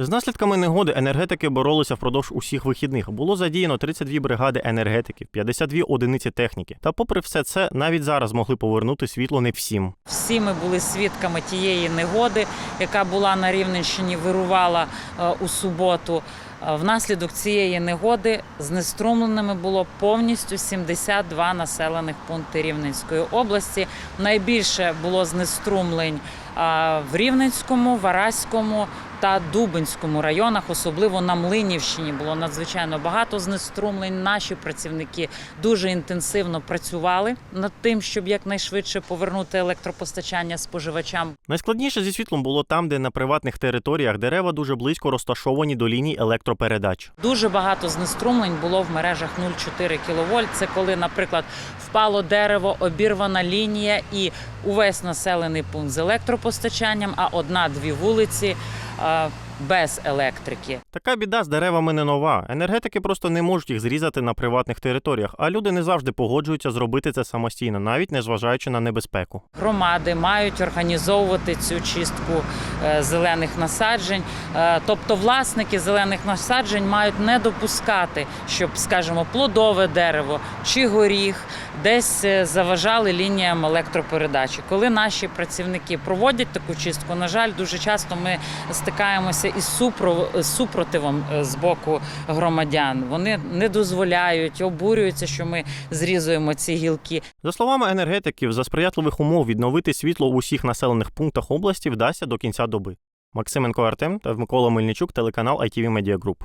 З наслідками негоди енергетики боролися впродовж усіх вихідних. Було задіяно 32 бригади енергетиків, 52 одиниці техніки. Та, попри все це, навіть зараз могли повернути світло не всім. Всі ми були свідками тієї негоди, яка була на Рівненщині, вирувала е, у суботу. Е, Внаслідок цієї негоди знеструмленими було повністю 72 населених пункти Рівненської області. Найбільше було знеструмлень е, в Рівненському, Вараському та Дубинському районах, особливо на Млинівщині було надзвичайно багато знеструмлень. Наші працівники дуже інтенсивно працювали над тим, щоб якнайшвидше повернути електропостачання споживачам. Найскладніше зі світлом було там, де на приватних територіях дерева дуже близько розташовані до ліній електропередач. Дуже багато знеструмлень було в мережах 0,4 кВт. Це коли, наприклад, впало дерево, обірвана лінія і увесь населений пункт з електропостачанням, а одна-дві вулиці Uh, без електрики. Така біда з деревами не нова. Енергетики просто не можуть їх зрізати на приватних територіях, а люди не завжди погоджуються зробити це самостійно, навіть не зважаючи на небезпеку. Громади мають організовувати цю чистку е, зелених насаджень. Е, Тобто власники зелених насаджень мають не допускати, щоб, скажімо, плодове дерево чи горіх десь е, заважали лініям електропередачі. Коли наші працівники проводять таку чистку, на жаль, дуже часто ми стикаємося із супро- супротивом е, з боку громадян. Вони не дозволяють, обурюються, що ми зрізуємо ці гілки. За словами енергетиків, за сприятливих умов відновити світло у усіх населених пунктах області вдасться до кінця доби. Максименко Артем та Микола Мельничук, телеканал ITV Media Group.